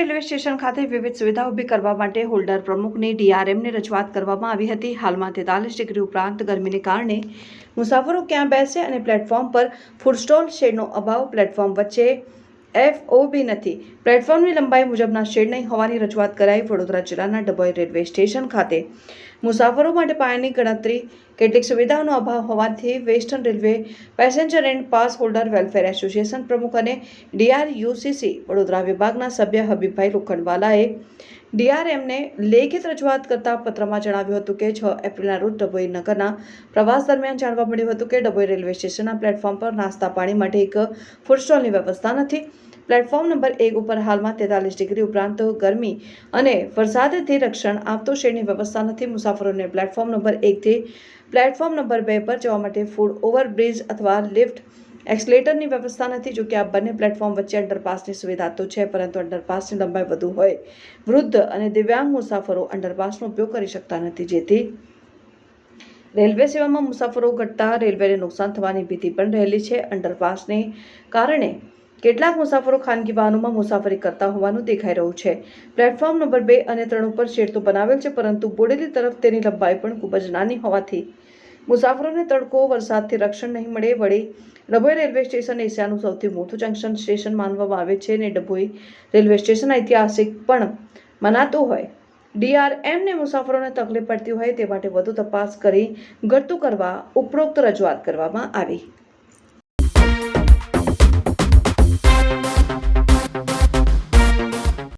Railway station ખાતે વિવિધ સુવિધા ઊભી કરવા માટે હોલ્ડર પ્રમુખની ડીઆરએમને રજૂઆત કરવામાં આવી હતી. હાલમાં તેતાલીસ ડિગ્રી ઉપરાંત ગરમીને કારણે મુસાફરો ક્યાં બેસે અને પ્લેટફોર્મ પર ફૂડ સ્ટોલ શેડનો અભાવ પ્લેટફોર્મ વચ્ચે એફઓબી નથી. પ્લેટફોર્મની લંબાઈ મુજબના શેડ નહીં હોવાની રજૂઆત કરાઈ વડોદરા જિલ્લાના ડભોઈ રેલવે સ્ટેશન ખાતે. મુસાફરો માટે પાયાની ગણતરી, કેટલીક સુવિધાઓનો અભાવ હોવાથી western railway passenger and pass holder welfare association પ્રમુખ અને ડીઆરયુસીસી વડોદરા વિભાગના સભ્ય હબીબભાઈ લોખંડવાલાએ ડીઆરએમને લેખિત રજૂઆત કરતા પત્રમાં જણાવ્યું હતું કે છ એપ્રિલના રોજ ડભોઈ નગરના પ્રવાસ દરમિયાન જાણવા મળ્યું હતું કે ડભોઈ રેલવે સ્ટેશનના પ્લેટફોર્મ પર નાસ્તા પાણી માટે એક ફૂડ સ્ટોલની વ્યવસ્થા નથી. પ્લેટફોર્મ નંબર એક ઉપર હાલમાં તેતાલીસ ડિગ્રી ઉપરાંત ગરમી અને વરસાદથી રક્ષણ આપતો શેડની વ્યવસ્થા નથી. મુસાફરોને પ્લેટફોર્મ નંબર એકથી પ્લેટફોર્મ નંબર બે પર જવા માટે ફૂડ ઓવરબ્રિજ અથવા લિફ્ટ એક્સલેટરની વ્યવસ્થા નથી, જોકે આ બંને પ્લેટફોર્મ વચ્ચે અંડરપાસની સુવિધા તો છે, પરંતુ અંડરપાસની લંબાઈ વધુ હોય. વૃદ્ધ અને દિવ્યાંગ મુસાફરો અંડરપાસનો ઉપયોગ કરી શકતા નથી, જેથી રેલવે સેવામાં મુસાફરો ઘટતા રેલવેને નુકસાન થવાની ભીતિ પણ રહેલી છે. અંડરપાસને કારણે કેટલાક મુસાફરો ખાનગી વાહનોમાં મુસાફરી કરતા હોવાનું દેખાઈ રહ્યું છે. પ્લેટફોર્મ નંબર બે અને ત્રણ ઉપર શેડ તો બનાવેલ છે, પરંતુ બોડેલી તરફ તેની લંબાઈ પણ ખૂબ જ નાની હોવાથી મુસાફરોને તડકો, વરસાદથી રક્ષણ નહીં મળે. વળી ડભોઈ રેલવે સ્ટેશન એશિયાનું સૌથી મોટું જંકશન સ્ટેશન માનવામાં આવે છે અને ડભોઈ રેલવે સ્ટેશન ઐતિહાસિક પણ મનાતું હોય. ડીઆરએમને મુસાફરોને તકલીફ પડતી હોય તે માટે વધુ તપાસ કરી ઘટતું કરવા ઉપરોક્ત રજૂઆત કરવામાં આવી.